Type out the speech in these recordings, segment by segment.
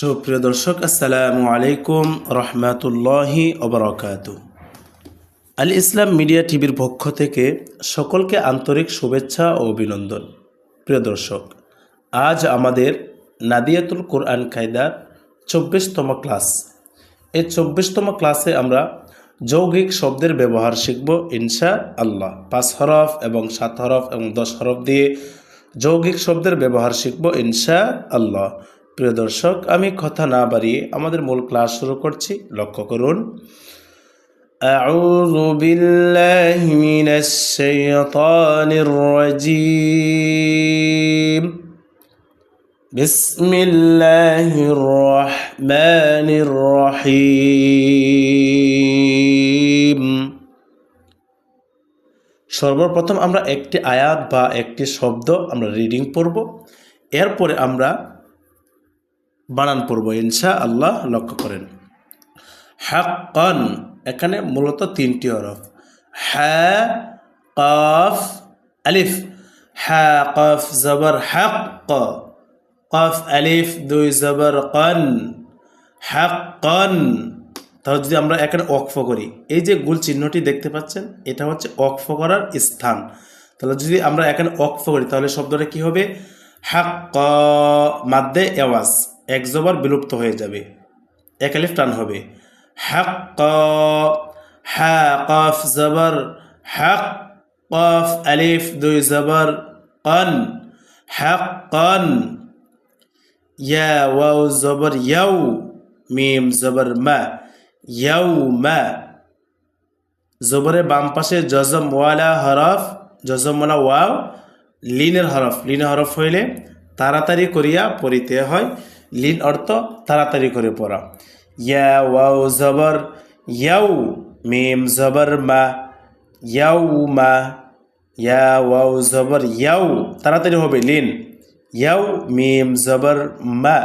সুপ্রিয় দর্শক, আসসালামু আলাইকুম রহমাতুল্লাহি অবরাকাত আল ইসলাম মিডিয়া টিভির পক্ষ থেকে সকলকে আন্তরিক শুভেচ্ছা ও অভিনন্দন। প্রিয় দর্শক, আজ আমাদের নাদিয়াতুল কোরআন কায়দার চব্বিশতম ক্লাস। এই চব্বিশতম ক্লাসে আমরা যৌগিক শব্দের ব্যবহার শিখব ইনশা আল্লাহ পাঁচ হরফ এবং সাত হরফ এবং দশ হরফ দিয়ে যৌগিক শব্দের ব্যবহার শিখব ইনশা আল্লাহ প্রিয় দর্শক আমি কথা না বাড়িয়ে আমাদের মূল ক্লাস শুরু করছি লক্ষ্য করুন أعوذ بالله من الشيطان الرجيم بسم الله الرحمن الرحيم সর্বপ্রথম আমরা একটি আয়াত বা একটি শব্দ আমরা রিডিং পড়ব এরপরে আমরা বানান পড়ব, ইনশা আল্লাহ লক্ষ্য করেন। হাক্কান, এখানে মূলত তিনটি হরফ। হ্যা, কফ, আলিফ। হ্যা, কফ, জবর হক কফ, আলিফ, দুই, জবর, কন। হাক্কান। তাহলে যদি আমরা এখানে অক্ফ করি, এই যে গুল চিহ্নটি দেখতে পাচ্ছেন, এটা হচ্ছে অক্ফ করার স্থান। তাহলে যদি আমরা এখানে অক্ফ করি, তাহলে শব্দটা কি হবে? হাক্ক, মাদ্দে, এওয়াজ। এক জবর বিলুপ্ত হয়ে যাবে। এক আলিফ টান হবে। হাক্ক কফ জবর হ্যাক কফ আলিফ দুই জবর, কন হ্যাক কন ইয়া ওয়াও জবর ইয়াউ, মিম জবর মা, ইয়াউ মা। জবরের বাম পাশে জজমওয়ালা হরফ জজমওয়ালা ওয়াও, লিনের হরফ। লিনের হরফ হইলে তাড়াতাড়ি করিয়া পড়িতে হয়। লিন অর্থ তাড়াতাড়ি করে পড়া। ইয়া ওয়াও জবর, ইয়াউ মিম জবর মা, ইয়াউ মা, ইয়া ওয়াও জবর, ইয়াউ তাড়াতাড়ি হবে লিন ইয়াউ মিম জবর মা,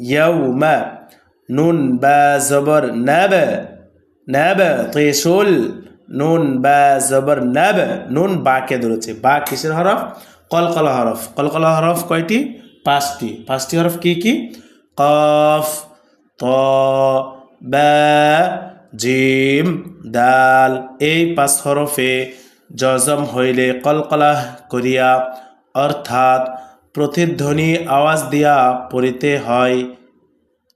ইয়াউ মা, নুন বা জবর নাব নাব তেসুল নুন বা জবর নাব, নুন বাকে ধরেছে। বা কিসের হরফ? কলকলা হরফ। কলকলা হরফ কয়টি? পাঁচটি। পাঁচটি হরফ কি কি? কফ ত বা জিম দাল এই পাঁচ হরফে জজম হইলে কলকলা করিয়া অর্থাৎ প্রতিধ্বনি আওয়াজ দিয়া পড়িতে হয়।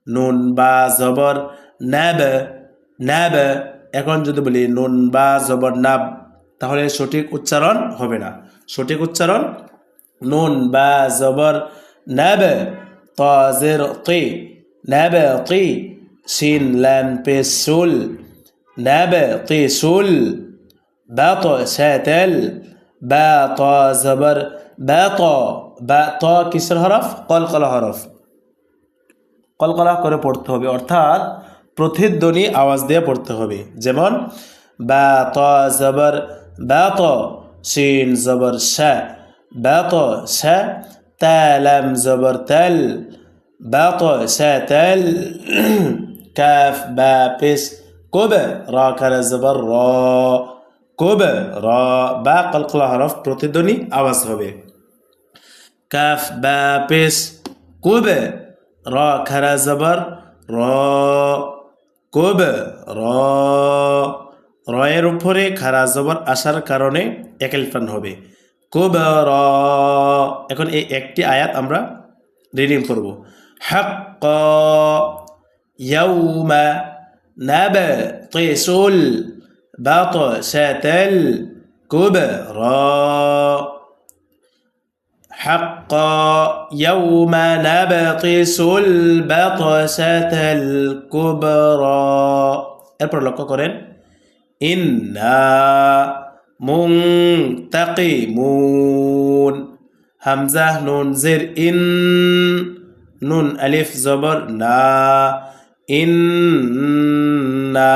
নুন বা জবর, ন্যাব ন্যাব, এখন যদি বলি নুন বা জবর নাব তাহলে সঠিক উচ্চারণ হবে না। সঠিক উচ্চারণ নুন বা জবর, ন্যাব তাজের তি ন্যাব তি সিন ল্যাম পেসুল ন্যাব তি সুল বা তো স্যাতেল বা ত জবর বা ত বা ত কিসের হরফ কলকলা হরফ কলকলা করে পড়তে হবে। অর্থাৎ প্রতিধ্বনি আওয়াজ দিয়ে পড়তে হবে। যেমন বা ত জবর বা ত শিন, জবর, শা। বা ত শা তালাম জবর তাল বা ত শা তাল, কাফ বা পেশ, কুব রা খারা জবর র, কুব র বা কলকলা হরফ প্রতিধ্বনি আওয়াজ হবে। কাফ বা পেশ, কুব র খারা জবর র, কোব র রয়ের উপরে খারা জবর আসার কারণে একেলফান হবে। কোব র এখন এই একটি আয়াত আমরা রিডিং করব হাক্ক ইয়াউমা নাব তিসুল বাতশাত الكبرى حق يوم نبطس البطشة الكبرى এরপর লক্ষ্য করেন ইন্না মুনতাকিমুন হামজা নুন ইন নুন আলিফ জবর না ইন্না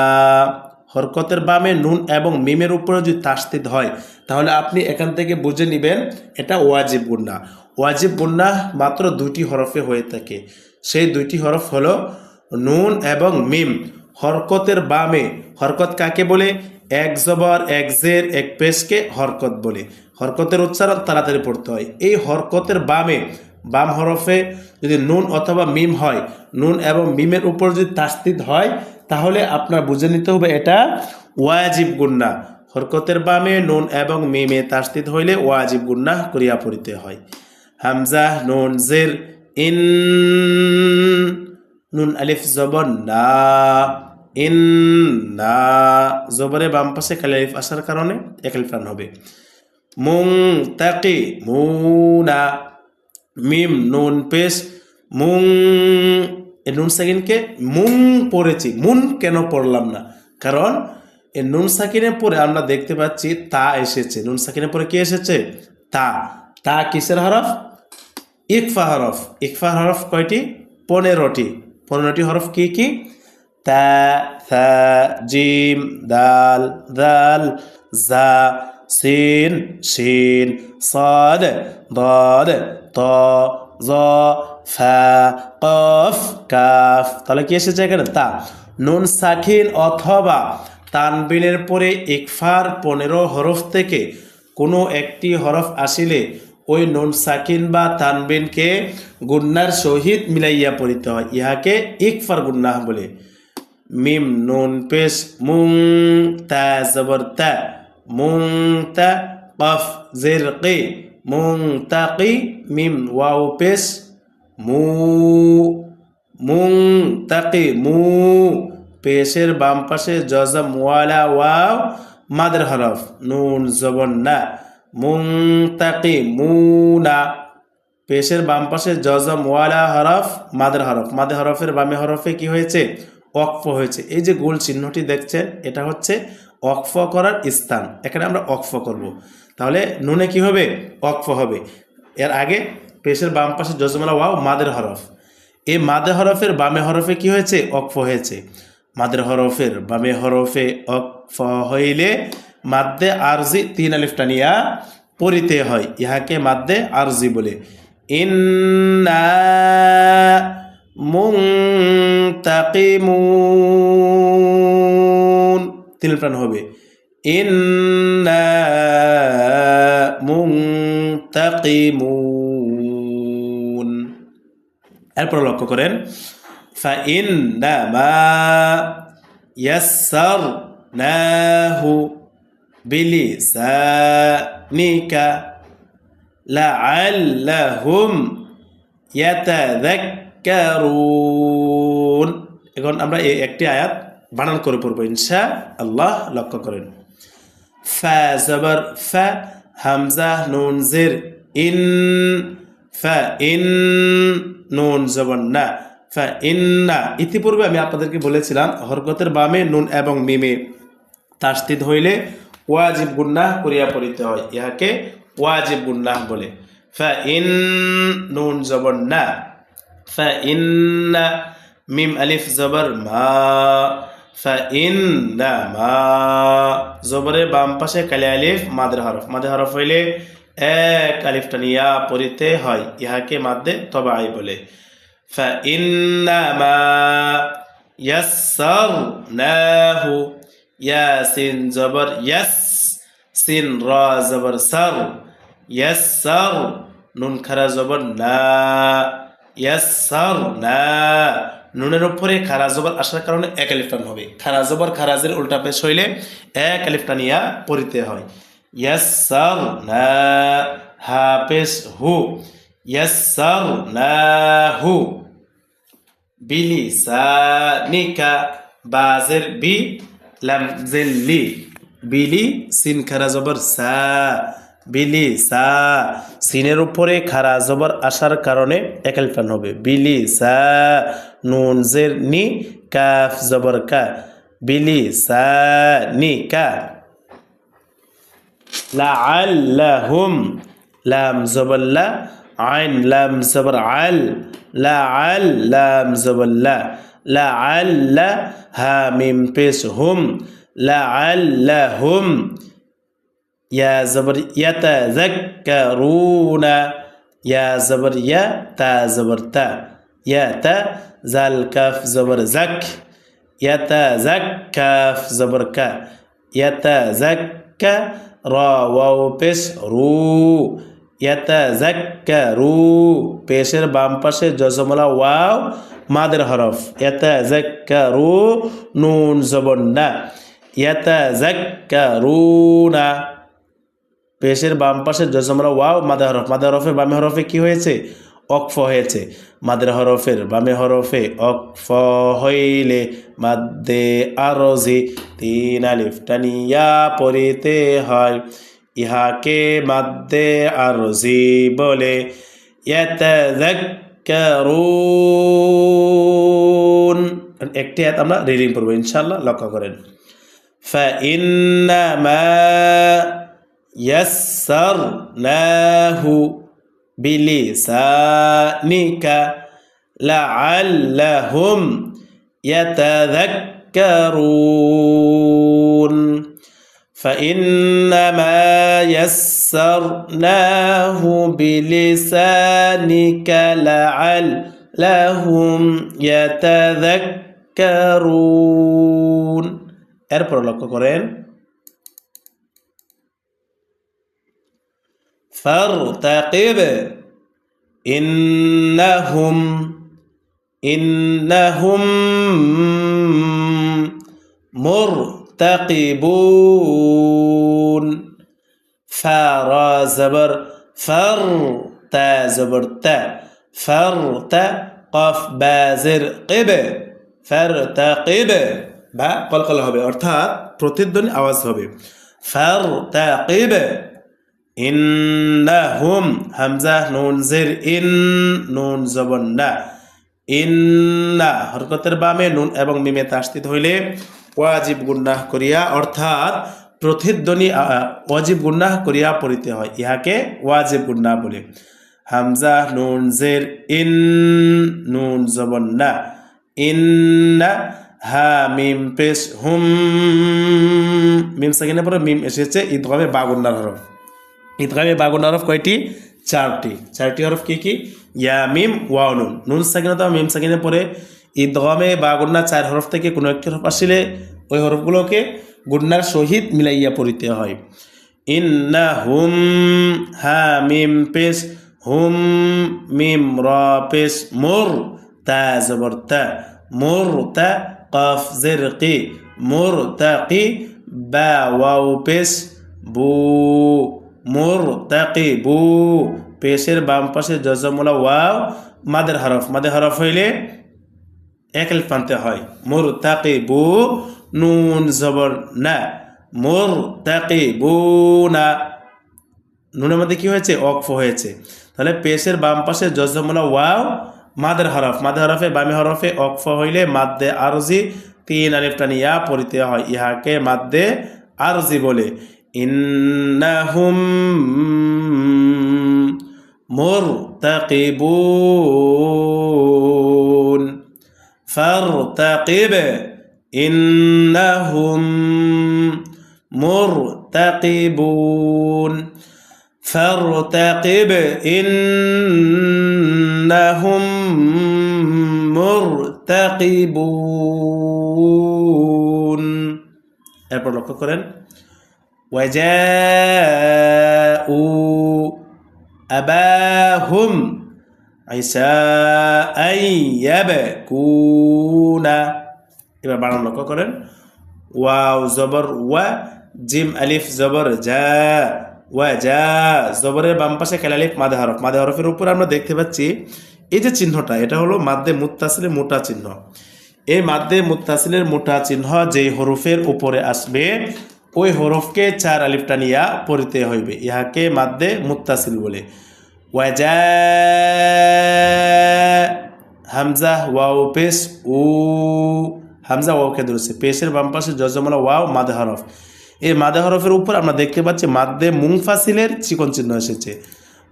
হরকতের বামে নুন এবং মিমের উপরে যদি তাস্তিদ হয়, তাহলে আপনি এখান থেকে বুঝে নেবেন এটা ওয়াজিব গুন্না। ওয়াজিব গুন্না মাত্র দুটি হরফে হয়ে থাকে। সেই দুইটি হরফ হলো নুন এবং মিম। হরকতের বামে, হরকত কাকে বলে? এক জবর, এক জের, এক পেশকে হরকত বলে। হরকতের উচ্চারণ তাড়াতাড়ি পড়তে হয়। এই হরকতের বামে, বাম হরফে যদি নুন অথবা মিম হয়, নুন এবং মিমের উপর যদি তাস্তিদ হয়, তাহলে আপনার বুঝে নিতে হবে এটা ওয়াজিব গুন্না। হরকতের বামে নুন এবং মিমে তাস্তিদ হইলে ওয়াজিব গুন্না করিয়া পড়িতে হয়। হামজা, নুন, জের, ইন, নুন, আলিফ, জবর, না। ইন না জবরে বাম পাশে কালি আলিফ আসার কারণে এক আলিফ টান হবে মুং তাকি মুনা মিম নুন পেশ মুং এ নুন সাকিনকে মুং পড়েছি মুন কেন পড়লাম না কারণ এ নুন সাকিনের পরে আমরা দেখতে পাচ্ছি তা এসেছে নুন সাকিনের পরে কি এসেছে তা তা কিসের হরফ ইকফা হরফ ইকফা হরফ কয়টি পনেরোটি পনেরোটি হরফ কি কি তা থা জিম দাল দাল জা সিন শিন صاد ضاد ত জ ফা কফ কাফ তাহলে কি এসেছে এখানে তা নুন সাকিন অথবা তানবিনের পরে ইকফার পনেরো হরফ থেকে কোনো একটি হরফ আসিলে ওই নুন সাকিন বা তানবিনকে গুন্নার সহিত মিলাইয়া পড়িতে হয় ইহাকে ইকফার গুন্নাহ বলে মিম নুন পেশ মুং তা জবর তা মুং তা কফ জের কে মুং তাকি মিম ওয়াও পেশ মু মুং তাকি মু পেশের বাম পাশে জজম ওয়ালা ওয়াও মাদের হরফ নুন জবর না মুং তাকি মুনা পেশের বাম পাশে জজম ওয়ালা হরফ মাদের হরফ মাদের হরফের বামে হরফে কি হয়েছে? অক্ফ হয়েছে। এই যে গোল চিহ্নটি দেখছেন, এটা হচ্ছে অক্ফ করার স্থান। এখানে আমরা অক্ফ করব। তাহলে নুনে কি হবে? অক্ফ হবে। এর আগে পেশের বাম পাশে জজমালা ওয়াও, মাদের হরফ। এই মাদে হরফের বামে হরফে কি হয়েছে? অক্ফ হয়েছে। মাদের হরফের বামে হরফে অক্ফ হইলে মাদ্দে আরজি তিন আলিফ টানিয়া পড়িতে হয়। ইহাকে মাদ্দে আরজি বলে। ইন্না মুংতাকিমুন তিন প্রাণ হবে ইন্না মুংতাকিমুন এরপর লক্ষ্য করেন فإنما يسرناه بلسانك لعلهم يتذكرون এখন আমরা এই একটি আয়াত বানান করে পড়ব, ইনশা আল্লাহ লক্ষ্য করেন। ফা জবর, ফা, হামজা, নুন, জির, ইন, ফা, ইন, নুন জবর না, ফা ইন্না ইতিপূর্বে আমি আপনাদেরকে বলেছিলাম, হরকতের বামে নুন এবং মিমে তাস্তিদ হইলে ওয়াজিব গুন্নাহ করিয়া পড়িতে হয়। ইহাকে ওয়াজিব গুন্নাহ বলে। ফা, ইন, নুন জবর না। ফা ইন্না মিম আলিফ জবর মা ফা ইন্না মা জবরের বাম পাশে কালি আলিফ মাদের হরফ মাদের হরফ হইলে এক আলিফটা নিয়া পড়িতে হয় ইহাকে মাদ্দে তবাই বলে فإنما يسرناه ياسين زبر يس سين را زبر سر يسر নুন খারা জবর না নুনের উপরে খারা জবর আসার কারণে এক আলিফটান হবে। খারা জবর খারাজের উল্টা পেশ হইলে এক আলিফটান ইয়া পড়িতে হয়। না, হা হু। না, হু। বিলিসানিকা বাজের বি বিলি সিন খারা জবর সা। বিলি, সা, সিনের উপরে খারা জবর আসার কারণে একালিফান হবে। বিলি, সা, নুন, জের, নি, কাফ, জবর, কা। বিলি, সা, নি, কা। লাআল্লাহুম, লাম, জবর, লা। আইন, লাম, জবর, আল। লাআল, লাম, জবর, লা। লাআল হা মিম, পেশ, হুম। লাআল্লাহুম ইয়া জবর ইয়াতাযাক্কারুনা ইয়া জবর ইয়া তা জবর তা ইয়া তা জাল কাফ জবর জাক ইয়াতাযাক কাফ জবর কা ইয়াতাযাক্কা রা ওয়াও পেশ রু ইয়াতাযাক্কারু পেশের বাম পাশে জজমলা ওয়াও মাদের হরফ ইয়াতাযাক্কারু নুন জবর না ইয়াতাযাক্কারুনা পেশের বাম পাশে যদি আমরা, ওয়াও মাদা হরফ। মাদা হরফে বামে হরফে কী হয়েছে? অকফ হয়েছে। মাদের হরফের বামে হরফে অকফ হইলে মাদ্দে আরজি তিন আলিফ টানিয়া পড়িতে হয়। ইহাকে মাদ্দে আরজি বলে একটি হাত আমরা রিডিং করব ইনশাল্লাহ লক্ষ্য করেন। ফা ইন্নামা يسرناه بلسانك لعلهم يتذكرون فإنما يسرناه بلسانك لعلهم يتذكرون এরপর লক্ষ্য করেন فارتقب إنهم إنهم مرتقبون فارا زبر فر تا زبر تا فرت قف بازر قب فارتقب বা কলকলা হবে অর্থাৎ প্রতিধ্বনি আওয়াজ হবে ফারতাকিব ইন্নাহুম হামজা নুন জের ইন নুন জবন না ইন্না হরকতের বামে নুন এবং মিমে তাস্তিত হইলে ওয়াজিব গুন্নাহ করিয়া অর্থাৎ প্রতিধ্বনি ওয়াজিব গুন্নাহ করিয়া পড়িতে হয় ইহাকে ওয়াজিব গুন্নাহ বলে হামজা নুন জের ইন নুন জবন না ইন্না হা মিম পেশ হুম মিম সেকেন্ডের পরে মিম এসেছে ঈদগামে বাগুন্নার হরফ ঈদগামে বাগুন্নার হরফ কয়টি? চারটি। চারটি হরফ কি কি? ইয়া, মিম ওয়াও নুন। নুন তো মিম সাকিনের পরে। ঈদগামে বাগুন্না চার হরফ থেকে কোনো একটি হরফ আসলে ওই হরফগুলোকে গুন্নার সহিত মিলাইয়া পড়িতে হয়। ইন্না হুম, হা, মিম, পেশ, হুম, মিম, র, পেশ, মোর, তা, জবর, তা। মোর, তা, কফ জেরকি মুরতাকি বা, ওয়াও, পেশ, বু মুরতাকি বু পেশের বাম পাশে জজমুলা ওয়াও, মাদের হরফ। মাদের হরফ হইলে এক এলফ পানতে হয়। মুরতাকি বু নুন জবর না। মুরতাকি বু না নুনের মধ্যে কি হয়েছে? অক্ফ হয়েছে। তাহলে পেশের বাম পাশে জজমুলা ওয়াও, মাদের হরফ। মাদের হরফে, বামে হরফে অক্ফ হইলে মাদ্দে আরজি তিন আলিফটা নিয়া পড়িতে হয়। ইহাকে মাদ্দে আরজি বলে। ইন্নাহুম মুরতাকিবুন ফারতাকিব ইন্নাহুম মুরতাকিবুন فارتقب إنهم مرتقبون এরপর লক্ষ্য করেন ওয়াজাউ আবাহুম আইসাআইয়াবকুনা এবার বানান লক্ষ্য করেন। ওয়াও, জবর, ওয়া, জিম, আলিফ, জবর যা ওয়াজা জবরের বাম পাশে খেলালিফ মাদে হরফ। মাদে হরফের উপর আমরা দেখতে পাচ্ছি এই যে চিহ্নটা, এটা হলো মাদ্দে মুত্তাসিলের মোটা চিহ্ন। এই মাদ্দে মুত্তাসিলের মোটা চিহ্ন যেই হরফের উপরে আসবে ওই হরফকে চার আলিফটা নিয়া পড়িতে হইবে, ইহাকে মাদ্দে মুত্তাসিল বলে। হামজা ওয়াও পেশ উ, হামজা ওয়াওকে ধরেছে। পেশের বাম পাশে জজমলা ওয়াও মাদে হরফ। এই মাদে হরফের উপর আমরা দেখতে পাচ্ছি মাদ্দে মুংফাসিলের চিকন চিহ্ন এসেছে।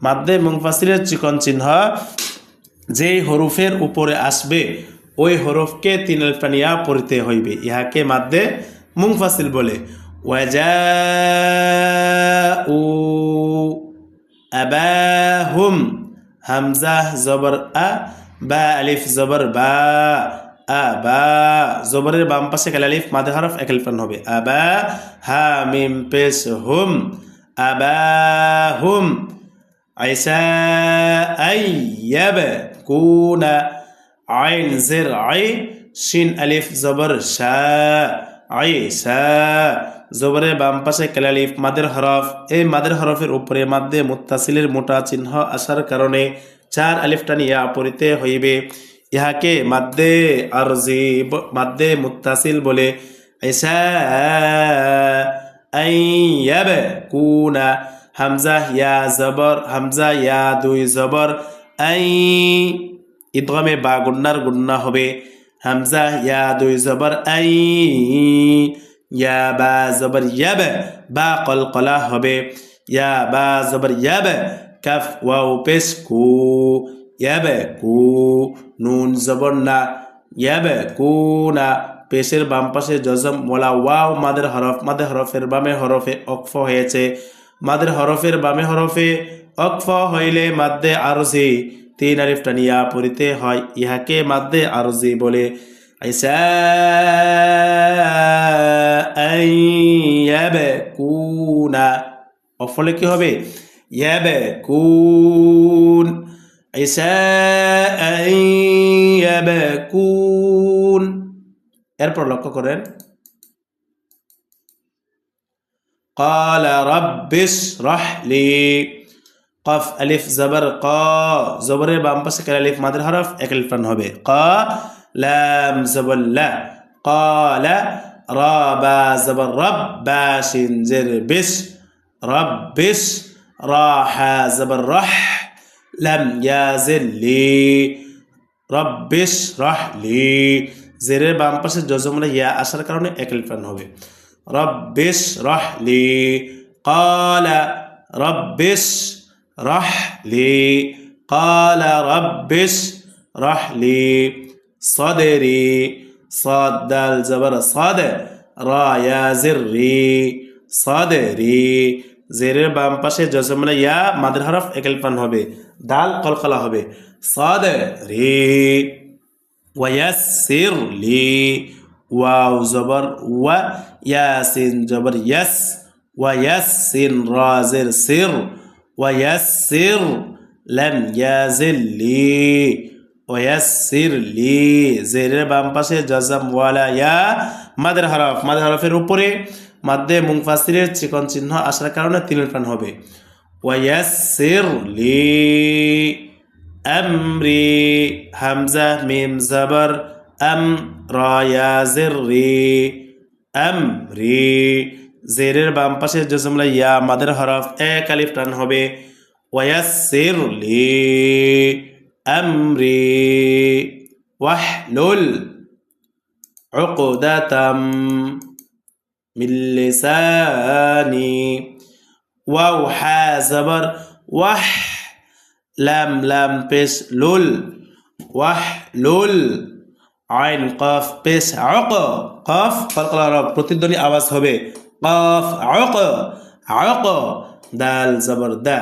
মাদ্দে মুংফাসিলের চিকন চিহ্ন যেই হরফের উপরে আসবে, ওই হরফকে তিন আলফানিয়া পড়িতে হইবে, ইহাকে মাদ্দে মুংফাসিল বলে। ওয়াজা উ আবাহুম হামজা জবর আ বা আলিফ জবর বা আবা জবরের বাম পাশে কাল আলিফ মাদে হরফ এক আলিফান হবে আবা হা মিম পেশ হুম আবা হুম আইসা আই ইয়াবে কুনা আইন জের আই শিন আলিফ জবর শা আই সা জবরের বাম পাশে কালালিফ মাদের হরফ। এই মাদের হরফের উপরে মাদ্দে মুত্তাসিলের মোটা চিহ্ন আসার কারণে চার আলিফটা নিয়া পড়িতে হইবে। ইহাকে মাদ্দে আরজি মাদ্দে মুত্তাসিল বলে। কুনা হামজা ইয়া জবর, হামজা ইয়া দুই জবর। আই, ইদগমে বা গুন্নার গুন্না হবে। হামজা ইয়া দুই জবর আই ইয়া বা জবর ইয়াবে বা কলকলা হবে ইয়া বা জবর ইয়াবে কাফ ওয়াও পেশ কু ইয়াবে কু নুন জবর না ইয়াবে কু না পেশের বাম পাশে জজম মোলা ওয়াও মাদের হরফ মাদের হরফের বামে হরফে অক্ফ হয়েছে মাদের হরফের বামে হরফে অক্ফ হইলে মাদ্দে আরজি তিন আলিফ টানিয়া পড়িতে হয় ইহাকে মাদ্দে আরজি বলে আইসা আইয়াবে কুনা অফলে কি হবে ইয়াবে কুন আইসা আইয়াবে কুন এরপর লক্ষ্য করেন قال رب اشرح لي قف ألف زبر قا زبر বাম পাশে কাল আলিফ মাদের হরফ এক আলিফ টান হবে قا لام زبر لا قال را با زبر رب با شين زر بش ربش راح زبر رح لم يزل لي রব্বিশ রাহলি জেরের বাম পাশে জজমলে ইয়া আসার কারণে এক লিফান হবে রব্বিশ রাহলি কালা রব্বিশ রাহলি, কালা রাব্বিস রাহলি, সদেরি সাদ দাল জবর সাদে, রায়া জিররি, সাদেরি জেরের বাম পাশে জসমরা ইয়া, মাদের হরফ একেলপান হবে, দাল কলকলা হবে, সাদেরি ওয়াসির লি ওয়াও জবর ওয়া ইয়াসিন জবর, ইয়াস ওয়াসিন রাজের সির ওয়াসির লাম ইয়াজিল্লি ওয়াসির লি জেরের বাম পাশে জাজাম ওয়ালা ইয়া মাদের হরফ মাদের হরফের উপরে মাদ্দে মুংফাসিরের চিকন চিহ্ন আসার কারণে তিন প্রাণ হবে. ওয়াসির লি আমরি হামজা মিম জাবর আম রায়াজির রি আমরি জেরের বাম পাশে জজমলা ইয়া মাদের হরফ এক আলিফ টান হবে ওয়াসির লি আমরি ওয়াহলুল عقدة من لساني واو حا زبر وح لام لام بس لول وح لول আইন কফ পেশ আক কফ কলকলা রব প্রতিধ্বনি আওয়াজ হবে কফ আক আক দাল জবর দা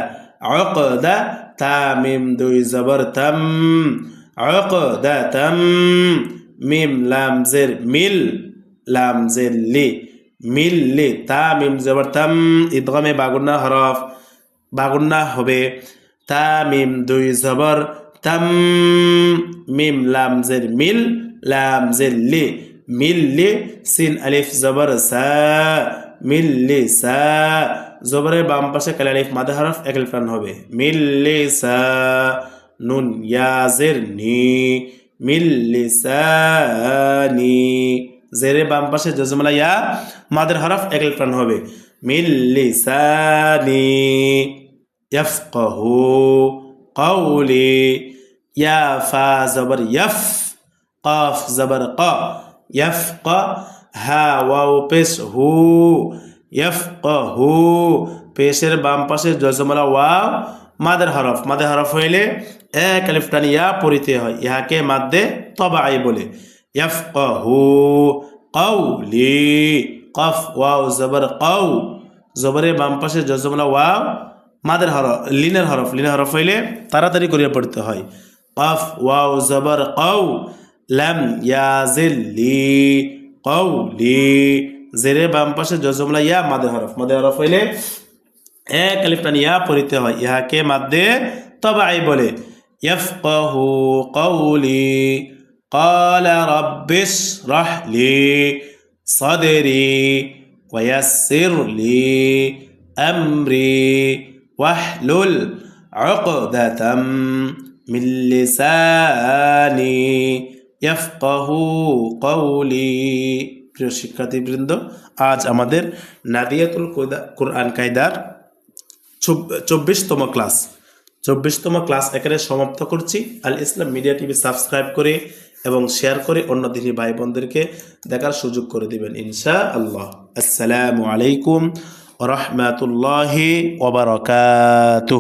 আক দা তা মিম দুই জবর তাম আক দা তাম মিম লাম জের মিল লাম জের লি মিল লি তা মিম জবর তাম ইদগমে বাগুন্না হরফ বাগুন্না হবে তা মিম দুই জবর তাম মিম লাম জের মিল লাম জের লি মিল লি সিন আলিফ জবর সা মিল লি সা জবরের বাম পাশে কাল আলিফ মাদা হরফ এক লিফান হবে মিল লি সা নুন ইয়া জের নি মিল লি সা নি জেরে বাম পাশে জজমলা ইয়া মাদের হরফ এক লিফান হবে মিল লি সা নি ইয়াফকাহু قولي يا فا زبر يف قاف زبر قا يفقى হ্যাঁ ওয়াও, পেশ, হু এফ অ হু, পেশের বাম পাশে জজমলা, ওয়াও, মাদের হরফ। মাদের হরফ হইলে এক আলিফটান ইয়া পড়িতে হয়। ইহাকে মাদ্দে আই বলে। এফ ক, হু কৌ লি কফ, ওয়াও, জবর কৌ জবরে বাম পাশে জজমলা, ওয়াও, মাদের হরফ, লিনের হরফ। লিনের হরফ হইলে তাড়াতাড়ি করিয়া পড়তে হয়। কফ, ওয়াও, জবর কৌ লাম ইয়াজিল লি। কৌ লি জেরে বাম পাশে জজমলা ইয়া মাদের হরফ মাদের হরফ হইলে এক আলিফ টান ইয়া পড়িতে হয় ইহাকে মাদ্দে তবাই বলে ইয়াফকাহু কওলি قال رب اشرح لي صدري ويسر لي أمري واحلل عقدة من لساني ইয়াফকাহু কাউলি প্রিয় শিক্ষার্থীবৃন্দ, আজ আমাদের নাদিয়াতুল কোরআন কায়দার চব্বিশতম ক্লাস। চব্বিশতম ক্লাস এখানে সমাপ্ত করছি। Al Islam media TV subscribe করে এবং শেয়ার করে অন্য দিনী ভাই বোনদেরকে দেখার সুযোগ করে দিবেন ইনশা আল্লাহ আসসালামু আলাইকুম রহমাতুল্লাহি ওবরকাত